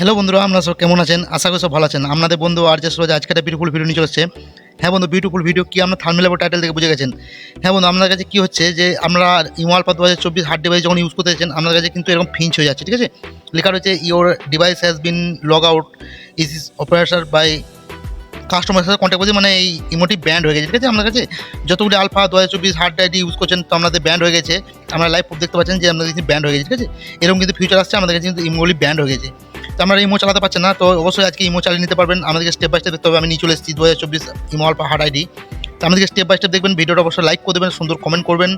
Hello বন্ধুরা আপনারা সব কেমন আছেন? আশা করি সব ভালো আছেন। আপনাদের বন্ধু আর যে রোজ আজকে একটা বিউটিফুল ভিডিও নিয়ে চলে এসেছে। হ্যাঁ বন্ধু বিউটিফুল ভিডিও কি আপনার থার্মিল টাইটেল থেকে বুঝে গেছেন? হ্যাঁ বন্ধু আপনার কাছে কি হচ্ছে যে, আমরা ইমালপা দু হাজার চব্বিশ হার্ড ডিভাইস যখন ইউজ করতে যাচ্ছেন আপনার কাছে কিন্তু এরকম ফিঞ্চ হয়ে যাচ্ছে, ঠিক আছে? লেখা রয়েছে your device has been log out is is operator by কাস্টমারের সাথে কন্ট্যাক্ট করছে মানে এই ইমোটি ব্যান্ড হয়ে গেছে, ঠিক আছে? আপনার কাছে যতগুলি আলফা দু হাজার চব্বিশ হার্ড আইডি ইউজ করছেন, তো আপনাদের ব্যান্ড হয়ে গেছে। আমরা লাইভ দেখতে পাচ্ছেন যে, আপনাদের কিন্তু ব্যান্ড হয়ে গেছে, ঠিক আছে? এরকম কিন্তু ফিউচার আসছে, আমাদের কাছে কিন্তু ইমোগুলি ব্যান্ড হয়ে গেছে। তো আমরা ইমো চালাতে পারছেন না, তো অবশ্যই আজকে ইমো চালিয়ে নিতে পারবেন। আমাদেরকে স্টেপ বাই স্টেপ হবে। আমি নিয়ে চলে এসেছি, দু হাজার চব্বিশ ইমো আলফা হার্ড আইডি আমাদেরকে স্টেপ বাই স্টেপ দেখবেন, ভিডিওটা অবশ্যই লাইক করে দেবেন, সুন্দর কমেন্ট করবেন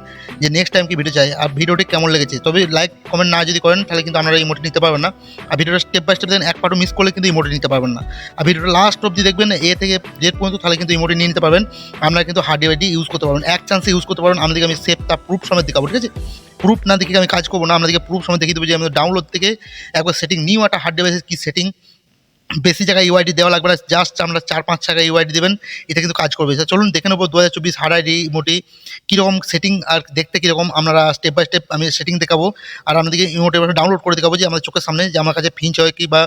যে নেক্সট টাইম কি ভিডিও চাই, আর ভিডিওটি কেমন লেগেছে। তবে লাইক কমেন্ট না যদি করেন, তাহলে কিন্তু আপনারা ইমোটি নিতে পারবেন না। আর ভিডিওটা স্টেপ বাই স্টেপ দেন এক পাটও মিস করলে কিন্তু ইমোটি নিতে পারবেন না। আর ভিডিওটা লাস্ট অবধি দেখবেন, এ থেকে জেড পর্যন্ত তাহলে কিন্তু ইমোটি নিয়ে নিতে পারবেন। আপনারা কিন্তু হার্ড ডিভাইডি ইউজ করতে পারবেন এক চান্সে ইউজ করতে পারবেন আমাদেরকে আমি সেফ তা প্রুফ সমেত দেখাবো, ঠিক আছে? প্রুফ না দেখে আমি কাজ করব না। আপনাদেরকে প্রুফ সমেত দেখিয়ে দেবো যে আমি ডাউনলোড থেকে একবার সেটিং নিউ একটা হার্ড ডিভাইসের কী সেটিং বেশি জায়গায় ইউআইডি দেওয়া লাগবে না জাস্ট আমরা চার পাঁচ জায়গায় ইউআইডি দেবেন, এটা কিন্তু কাজ করবে। চলুন দেখে নেব দু হাজার চব্বিশ হার্ড আইডি মোটি কীরকম সেটিং আর দেখতে কীরকম, আমরা স্টেপ বাই স্টেপ আমি সেটিং দেখাবো, আর আপনাদেরকে ইমোটে ডাউনলোড করে দেখাবো যে আমাদের চোখের সামনে যে আমার কাছে ফিঞ্চ হয় কি বা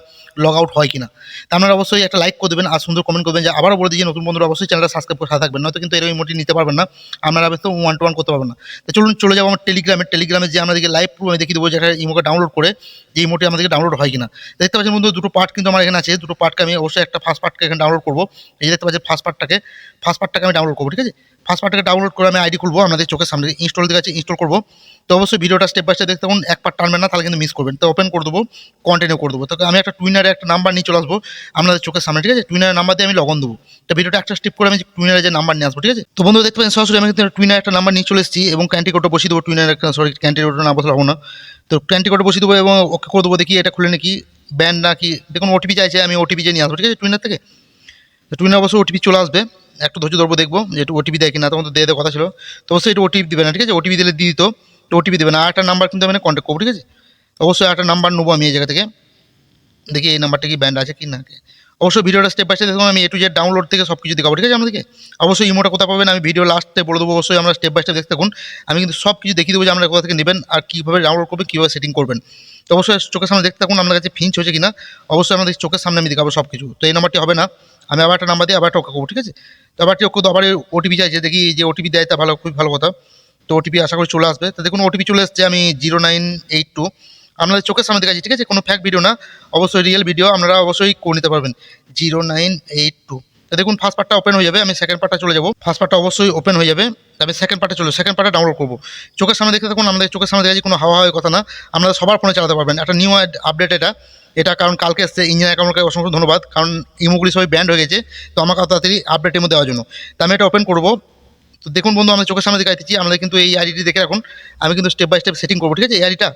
লগ আউট হয় কি না তা আপনারা অবশ্যই একটা লাইক করে দেবেন, আর সুন্দর কমেন্ট করবেন যে আবারও বলে দিই যে নতুন বন্ধুরা অবশ্যই চ্যানেলটা সাবস্ক্রাইব করে থাকবেন, নয়তো কিন্তু এরকম ইমোটি নিতে পারবেন না, আপনারা তো ওয়ান টু ওয়ান করতে পারবেন না। তো চলুন চলে যাব আমার টেলিগ্রামে টেলিগ্রামে যে আমাদেরকে লাইভ প্রুফ আমি দেখিয়ে দেবো যে একটা ইমোকে ডাউনলোড করে, যে ইমোটি আমাদেরকে ডাউনলোড হয় কিনা। দেখতে পাচ্ছেন বন্ধু দুটো পার্ট কিন্তু আমার এখানে আছে দুটো পার্টকে আমি অবশ্যই একটা ফার্স্ট পার্টকে এখানে ডাউনলোড করব। এই দেখতে পাচ্ছি ফার্স্ট পার্টটাকে ফার্স্ট পার্টটাকে আমি ডাউনলোড করব, ঠিক আছে? ফার্স্ট পার্টটাকে ডাউনলোড করে আমি আইডি খুলবো, আপনাদের চোখের সামনে ইনস্টল দিকে ইনস্টল করব। তো অবশ্যই ভিডিওটা স্টেপ বাই স্টেপ দেখতে থাকুন, এক পার্ট টানবেন না, তাহলে কিন্তু মিস করবেন। তো ওপেন করে দেবো কন্টিনিউ করে দেবো। তো আমি একটা টুইনারে একটা নাম্বার নিয়ে চলে আসব, আপনাদের চোখের সামনে, ঠিক আছে? টুইনারের নাম্বার দিয়ে আমি লগন দেবো। তো ভিডিওটা একটা স্টেপ করে আমি টুইনারে যে নাম্বার নিয়ে আসব, ঠিক আছে? তো বন্ধু দেখতে পাচ্ছেন, সরাসরি আমি কিন্তু টুইনার একটা নাম্বার নিয়ে চলে এসেছি এবং ক্যান্টি কোডটা বসিয়ে দেবো টুইনার একটা সরি ক্যান্টি কোডটা না না। তো ক্যান্টি কোডটা বসিয়ে দেবো এবং ওকে করে দেবো, দেখি এটা খুলে নাকি ব্যান্ড না কি, দেখুন ওটিপি চাইছে, আমি ওটিপি যে নিয়ে আসব, ঠিক আছে টুইনার থেকে? তো টুইনার অবশ্যই ওটিপি চলে আসবে। একটু ধৈর্য ধরবো, দেখব যে একটু ওটিপি দেয় কিনা, তখন তো দিয়ে দেওয়ার কথা ছিল। তো অবশ্যই একটু ওটিপি দেবে না, ঠিক আছে? ওটিপি দিলে দিয়ে দিত, তো ওটিপি দেবে না। আর একটা নাম্বার কিন্তু আমি কন্ট্যাক্ট করব, ঠিক আছে? অবশ্যই একটা নাম্বার নেব আমি এই জায়গা থেকে। দেখি এই নাম্বারটা কি ব্যান্ড আছে কি না অবশ্যই ভিডিওটা স্টেপ বাই স্টেপ দেখুন, আমি এ টু জেড ডাউনলোড থেকে সব কিছু দেখাবো, ঠিক আছে, আমাদেরকে? অবশ্যই ইমোটা কোথাও পাবেন, আমি ভিডিও লাস্টে বলে দেবো, অবশ্যই আমরা স্টেপ বাই স্টেপ দেখতে থাকুন। আমি কিন্তু সব কিছু দেখিয়ে দেবো যে আমরা কোথা থেকে নেবেন, আর কীভাবে ডাউনলোড করবেন, কীভাবে সেটিং করবেন। তো অবশ্যই চোখের সামনে দেখতে থাকুন, আপনার কাছে ফিঞ্চ হয়েছে কিনা। অবশ্যই আমাদের চোখের সামনে আমি দেখাবো সব কিছু তো এই নাম্বারটি হবে না। আমি আবার একটা নাম্বার দিয়ে আবার ওকে করব, ঠিক আছে? তো আবার ওকে তো আবার ওটিপি চাইছে দেখি যে ওটিপি দেয় তা ভালো, খুবই ভালো কথা। তো ওটিপি আশা করি চলে আসবে। তো দেখুন ওটিপি চলে এসছে, আমি জিরো নাইন এইট টু আপনাদের চোখের সামনে দেখাচ্ছি, ঠিক আছে? কোনো ফ্যাক ভিডিও না। অবশ্যই রিয়েল ভিডিও আপনারা অবশ্যই করে নিতে পারবেন। জিরো নাইন এইট টু দেখুন ফার্স্ট পার্টটা ওপেন হয়ে যাবে, আমি সেকেন্ড পার্টটা চলে যাব। ফার্স্ট পার্টটা অবশ্যই ওপেন হয়ে যাবে। আমি সেকেন্ড পার্টে চলে সেকেন্ড পার্টটা ডাউনলোড করব। চোখের সামনে দেখতে থাকুন, আমাদের চোখের সামনে দেখাচ্ছি কোনো হাওয়া হওয়ার কথা না আপনারা সবার ফোনে চালাতে পারবেন। একটা নিউ আপডেট এটা। এটা কারণ কালকে এসছে ইঞ্জিনিয়ার অ্যাকাউন্টকে অসংখ্য ধন্যবাদ, কারণ ইমোগুলি সবাই ব্যান্ড হয়ে গেছে, তো আমাকে তাড়াতাড়ি আপডেটের মধ্যে দেওয়ার জন্য। তো আমি এটা ওপেন করব। তো দেখুন বন্ধু, আমরা চোখের সামনে দেখাইতেছি, আমাদের কিন্তু এই আইডিটি দেখে রাখুন। আমি কিন্তু স্টেপ বাই স্টেপ সেটিং করব, ঠিক আছে? এই আইডিটা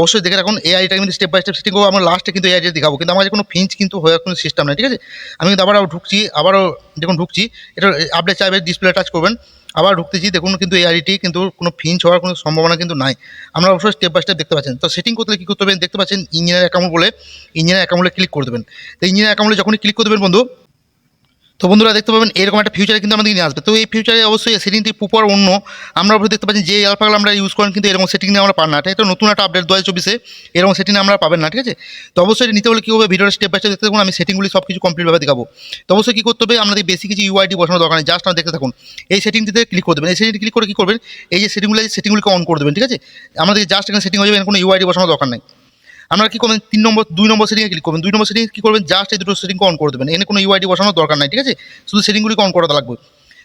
অবশ্যই দেখে রাখুন এই আইডিটা কিন্তু স্টেপ বাই স্টেপ সেটিং করব। আমরা লাস্টে কিন্তু এই আইডিটা দেখাবো। কিন্তু আমার কোনো ফিঞ্চ কিন্তু হয়ে কোনো সিস্টেম নেই, ঠিক আছে? আমি কিন্তু আবারও ঢুকছি, আবারও যখন ঢুকছি, এটা আপডেট চাইবে ডিসপ্লে টাচ করবেন। আবার ঢুকতেছি, দেখুন কিন্তু এই কিন্তু কোনো ফিঞ্চ হওয়ার কোনো সম্ভাবনা কিন্তু নাই। আমরা অবশ্যই স্টেপ বাই স্টেপ দেখতে পাচ্ছেন। তো সেটিং করতে কী করতে হবে? দেখতে পাচ্ছেন ইঞ্জিনিয়ার অ্যাকাউন্ট বলে ইঞ্জিনিয়ার অ্যাকাউন্টে ক্লিক করে দেবেন। তো ইঞ্জিনিয়ার অ্যাকাউন্টে যখনই ক্লিক করে দেবেন বন্ধু তো বন্ধুরা দেখতে পাবেন, এরকম একটা ফিউচারে কিন্তু আমাদের নিয়ে আসবে। তো এই ফিউচারে অবশ্যই সেটিংটি পুপার অন্য, আমরা দেখতে পাচ্ছি যে অ্যালফাগুলো আমরা ইউজ করেন কিন্তু এরকম সেটিং আমরা পান না। এটা নতুন একটা আপডেট দু হাজার চব্বিশে এরকম সেটিং আমরা পাবেন না, ঠিক আছে? তো অবশ্যই নিতে হলে কী হবে ভিডিওটা স্টেপ বাই স্টেপ দেখতে থাকুন, আমি সেটিংগুলি সব কিছু কমপ্লিটভাবে দেখাবো। তো অবশ্যই কী করতে হবে, আমাদের বেশি কিছু ইউআইডি বসানো দরকার নেই জাস্ট আমরা দেখতে থাকুন। এই সেটিংটিতে ক্লিক করে দেবেন, এই সেটিংটি ক্লিক করে কী করবেন, এই যে সেটিংগুলো সেটিংগুলিকে অন করে দেবেন, ঠিক আছে? আমাদের জাস্ট এখানে সেটিং হয়ে যাবে কোনো ইউআইডি বসানো দরকার নেই। আপনারা কী করবেন? তিন নম্বর, দুই নম্বর সেটিংয়ে ক্লিক করবেন। দুই নম্বর সেটিং কী করবেন? জাস্ট এই দুটো সেটিংকে অন করে দেবেন। এখানে কোনো ইউআইডি বসানোর দরকার নাই, ঠিক আছে? শুধু সেটিংগুলিকে অন করাতে লাগবে।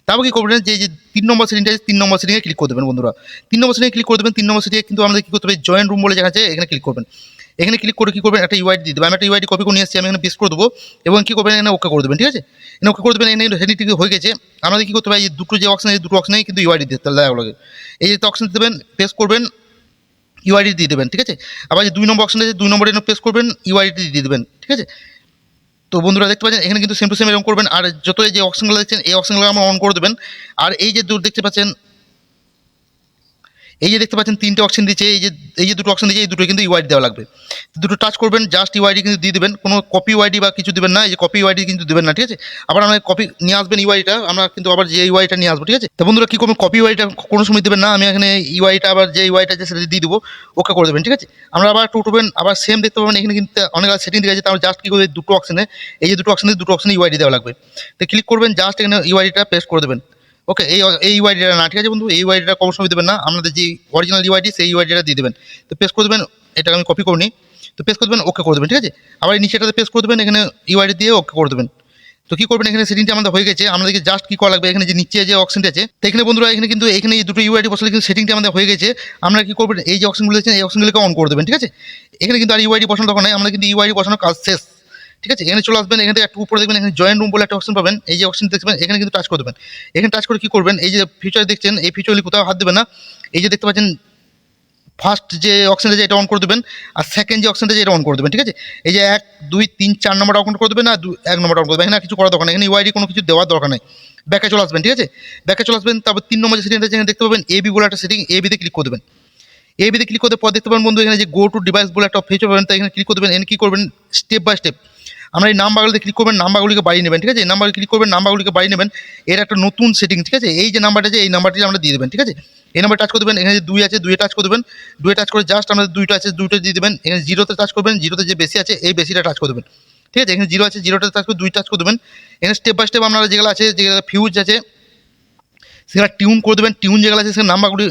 তারপর কী করবেন? যে যে তিন নম্বর সেটিংটা তিন নম্বর সেটিংয়ে ক্লিক করে দেবেন, বন্ধুরা। তিন নম্বর সেটিংয়ে ক্লিক করে দেবেন, তিন নম্বর সেটিংয়ে কিন্তু আমাদের কী করতে হবে? জয়েন্ট রুম বলে জায়গা আছে, এখানে ক্লিক করবেন। এখানে ক্লিক করে কী করবেন? একটা ইউআইডি দিয়ে দেবেন। আমি একটা ইউআইডি কপি করে নিয়ে এসেছি, আমি এখানে পেস্ট করে দেবো এবং কী করবেন? এখানে ওকে করে দেবেন, ঠিক আছে? এখানে ওকে করে দেবেন, এখানে সেটিংটি হয়ে গেছে। আমাদের কী করতে হবে? এই দুটো যে অপশন এই দুটো অপশনেই কিন্তু ইউআইডি দিতে লাগে। এই যে অপশন দেবেন পেস্ট করবেন। ইউআইডি দিয়ে দেবেন, ঠিক আছে? আবার যে দুই নম্বর অপশন যে দুই নম্বরে প্রেস করবেন ইউআইডি দিয়ে দেবেন, ঠিক আছে? তো বন্ধুরা দেখতে পাচ্ছেন, এখানে কিন্তু সেম টু সেম এরকম করবেন, আর যত যে অপশনগুলো দেখছেন, এই অপশনগুলো আমরা অন করে দেবেন। আর এই যে দূর দেখতে পাচ্ছেন এই যে দেখতে পাচ্ছেন তিনটে অপশন দিচ্ছে এই যে এই যে দুটো অপশন দিচ্ছে এই দুটো কিন্তু ইউআইডি দেওয়া লাগবে দুটো টাচ করবেন জাস্ট ইউআইডি কিন্তু দিয়ে দেবেন কোনো কপি ইউআইডি বা কিছু দেবেন না এই যে কপি ইউআইডি কিন্তু দেবেন না ঠিক আছে আবার আমরা কপি নিয়ে আসবেন ইউআইডিটা আমরা কিন্তু আবার যে ইউআইটা নিয়ে আসব ঠিক আছে তো বন্ধুরা কী করবেন কপি ইউআইটা কোনো সময় দেবেন না আমি এখানে ইউআইটা আবার যে ইউআইটা আছে সেটা দিয়ে দেবো ওকে করে দেবেন ঠিক আছে আমরা আবার একটু উঠবেন আবার সেম দেখতে পাবেন এখানে কিন্তু অনেক সেটিং দিয়ে আছে তাহলে জাস্ট কী করবে দুটো অপশনে এই যে দুটো অপশনে দুটো অপশনে ইউআইডি দেওয়া লাগবে তো ক্লিক করবেন জাস্ট এখানে ইউআইডিটা পেস্ট করে দেবেন ওকে এই এই ইউআইডিটা না ঠিক আছে বন্ধু? এই ইউআইডিটা কোনো সময় দেবেন না। আপনাদের যে অরিজিনাল ইউআইডি সেই ইউআইডিটা দিয়ে দেবেন। তো পেস্ট করে দেবেন এটা আমি কপি করে নিই তো পেস্ট করে দেবেন ওকে করে দেবেন, ঠিক আছে? আবার এই নিচেটাতে পেস্ট করে দেবেন, এখানে ইউআইডি দিয়ে ওকে করে দেবেন। তো কী করবেন? এখানে সেটিংটা আমাদের হয়ে গেছে। আমাদেরকে জাস্ট কী করা লাগবে? এখানে যে নিচে যে অপশনটা আছে এখানে বন্ধুরা, এখানে কিন্তু এখানে এই দুটো ইউআইডি বসালে কিন্তু সেটিংটা আমাদের হয়ে গেছে। আমরা কী করবেন এই যে অপশনগুলো দেখছেন, এই অপশনগুলোকে অন করে দেবেন, ঠিক আছে? এখানে কিন্তু আর ইউআইডি বসানো দরকার নেই। আমাদের কিন্তু ইউআইডি বসানোর কাজ শেষ। ঠিক আছে? এখানে চলে আসবেন, এখানে একটু উপরে দেখবেন, এখানে জয়েন্ট রুম বলে একটা অপশন পাবেন। এই যে অপশন দেখবেন এখানে কিন্তু টাচ করে দেবেন। এখানে টাচ করে কী করবেন? এই যে ফিচার দেখছেন, এই ফিচারগুলি কোথাও হাত দেবেন না। এই যে দেখতে পাচ্ছেন ফার্স্ট যে অপশনটা যে এটা অন করে দেবেন। আর সেকেন্ড যে অপশনটা যে এটা অন করে দেবেন, ঠিক আছে? এই যে এক, দুই, তিন, চার নম্বরটা অন করে দেবেন, আর দু, এক নম্বরটা অন করে দেবেন। এখানে কিছু করার দরকার নেই। এখানে ইউআইডি কোনো কিছু দেওয়ার দরকার নেই। ব্যাকে চলে আসবেন, ঠিক আছে? ব্যাকে চলে আসবেন, তারপর তিন নম্বর যে সেটিং আছে, এখানে দেখতে পাবেন এবি বলে একটা সেটিং এবিতে ক্লিক করে দেবেন। এবিতে ক্লিক করতে পর দেখতে পাবেন বন্ধু, এখানে যে গো টু ডিভাইস বলে একটা ফিচার পাবেন, তাই এখানে ক্লিক করে দেবেন। এখানে কী করবেন? স্টেপ বাই স্টেপ আমরা এই নাম্বারগুলোতে ক্লিক করবেন, নাম্বারগুলিকে বাড়িয়ে নেবেন, ঠিক আছে? এই নাম্বারে ক্লিক করবেন, নাম্বারগুলিকে বাড়িয়ে নেবেন। এর একটা নতুন সেটিং ঠিক আছে? এই যে নাম্বারটা আছে এই নাম্বারটি আমরা দিয়ে দেবেন, ঠিক আছে? এই নাম্বার টাচ করে দেবেন, এখানে যে দুই আছে, দুইয়ে টাচ করে দেবেন। দুইয়ে টাচ করে জাস্ট আমাদের দুইটা আছে, দুইটা দিয়ে দেবেন। এখানে জিরোতে টাচ করবেন জিরোতে যে বেশি আছে, এই বেশিটা টাচ করে দেবেন। ঠিক আছে? এখানে জিরো আছে জিরোটা টাচ করে দুই টাচ করে দেবেন। এখানে স্টেপ বাই স্টেপ আপনারা যেগুলো আছে, যেগুলো ফিউজ আছে, সেগুলো টিউন করে দেবেন। টিউন যেগুলো আছে সেখানে নাম্বারগুলি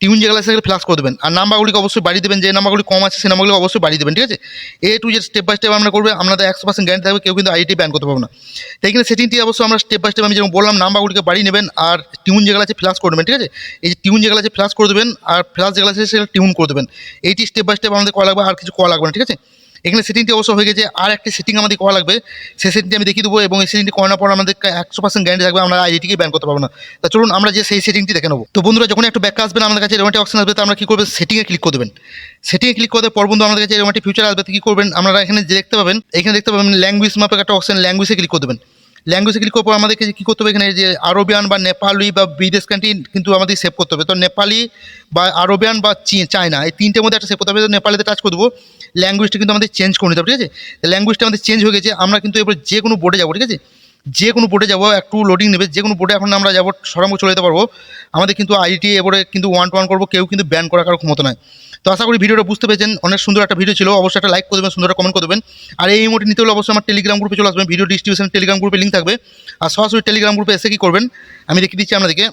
টিউন যেগুলো আছে সেগুলো ফ্লাশ করে দেবেন। আর নাম্বারগুলিকে অবশ্যই বাড়িয়ে দেবেন, যে নাম্বারগুলি কম আছে সেই নাম্বারগুলো অবশ্যই বাড়িয়ে দেবেন, ঠিক আছে? এ টু যে স্টেপ বাই স্টেপ আমরা করবে আপনাদের একশো পার্সেন্ট গ্যারেন্টি থাকবে, কেউ কিন্তু আইডি ব্যান করতে পারব না। তাই কিন্তু সেটিংটি অবশ্যই আমরা স্টেপ বাই স্টেপ আমি যেমন বললাম, নাম্বারগুলিকে বাড়িয়ে নেবেন আর টিউন যেগুলো আছে ফ্লাস করে দেবেন, ঠিক আছে? এই যে টিউন যেগুলো আছে ফ্লাস করে দেবেন আর ফ্লাস যেগুলো আছে সেগুলো টিউন করে দেবেন। এইটি স্টেপ বাই স্টেপ আমাদের করা লাগবে, আর কিছু করা লাগবে না, ঠিক আছে? এখানে সেটিংটি অবশ্য হয়ে গেছে, আর একটি সেটিং আমাদের করা লাগবে। সেই সেটিংটি আমি দেখিয়ে দেবো এবং এই সেটিংটি করানোর পর আমাদের একশো পার্সেন্ট গ্যারান্টি থাকবে, আমরা আইডিটিকে ব্যান করতে পারব না। তা চলুন, আমরা যে সেই সেটিংটি দেখে নেব। তো বন্ধুরা যখন একটু ব্যাক আসবেন আমাদের কাছে, এরকম অপশন আসবে, তো আমরা কী করবেন সেটিংয়ে ক্লিক করে দেবেন। সেটিংয়ে ক্লিক করে পর বন্ধু, আমাদের কাছে এরকম একটি ফিউচার আসবে কী করবেন? আপনারা এখানে দেখতে পাবেন, এখানে দেখতে পাবেন ল্যাঙ্গুয়েজ মাপের একটা অপশন ল্যাঙ্গুয়েজে ক্লিক করে দেবেন। ল্যাঙ্গুয়েজে ক্লিক করার পর আমাদেরকে কী করতে হবে এখানে? যে আরবিয়ান বা নেপালি বা বিদেশ কান্ট্রি কিন্তু আমাদের সেভ করতে হবে। তো নেপালি বা আরবিয়ান বা চায়না, এই তিনটের মধ্যে একটা সেভ করতে হবে। তো নেপালিতে টাচ করে দেবো। ল্যাঙ্গুয়েজটা কিন্তু আমাদের চেঞ্জ করে নিতে হবে, ঠিক আছে? ল্যাঙ্গুয়েজটা আমাদের চেঞ্জ হয়ে গেছে। আমরা কিন্তু এবার যে কোনো বোর্ডে যাব, ঠিক আছে? যে কোনো বোর্ডে যাব, একটু লোডিং নেবে। যে কোনো বোর্ডে এখন আমরা যাব সরাম্ভ চলে যেতে পারব। আমাদের কিন্তু আইটি এবারে কিন্তু ওয়ান টু ওয়ান করব। কেউ কিন্তু ব্যান করার কারও ক্ষমতা নয় তো আশা করি ভিডিওটা বুঝতে পেরেছেন। অনেক সুন্দর একটা ভিডিও ছিল। অবশ্যই একটা লাইক করে দেবেন, সুন্দর কমেন্ট করে দেবেন। আর এই মুহূর্তে নিতে হলে অবশ্যই আমার টেলিগ্রাম গ্রুপে চলে আসবেন। ভিডিও ডিস্ট্রিবিউশন টেলিগ্রাম গ্রুপে লিঙ্ক থাকবে। আর সরাসরি টেলিগ্রাম গ্রুপে এসে কী করবেন, আমি দেখিয়ে দিচ্ছি আপনাদেরকে।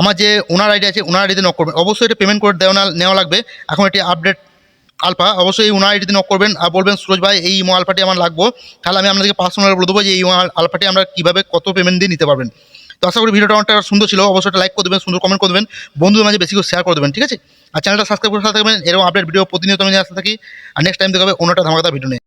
আমার যে ওনার আইডি আছে ওনার আইডিতে নক করবেন। অবশ্যই এটা পেমেন্ট করে দেওয়া নেওয়া লাগবে। এখন এটি আপডেট আলফা। অবশ্যই এই ওনার আইডিতে নক করবেন। আর বলবেন, সুরজ ভাই, এই ইমো আলফাটি আমার লাগবো। তাহলে আমি আপনাদেরকে পার্সোনাল বলে দেবো যে এই ইমো আলফাটি আমরা কীভাবে কত পেমেন্ট দিয়ে নিতে পারবেন। তো আশা করি ভিডিওটা অনেকটা সুন্দর ছিল। অবশ্যই একটা লাইক করে দেবেন, সুন্দর কমেন্ট করে দেবেন, বন্ধুদের মাঝে বেশি করে শেয়ার করে দেবেন, ঠিক আছে? আর চ্যানেলটা সাবস্ক্রাইব করে থাকবেন, এরকম আপডেট ভিডিও প্রতিনিয়ত আমি আসতে থাকি। আর নেক্সট টাইম দেখাবে অন্যটা ধামাকাদার ভিডিও নিয়ে।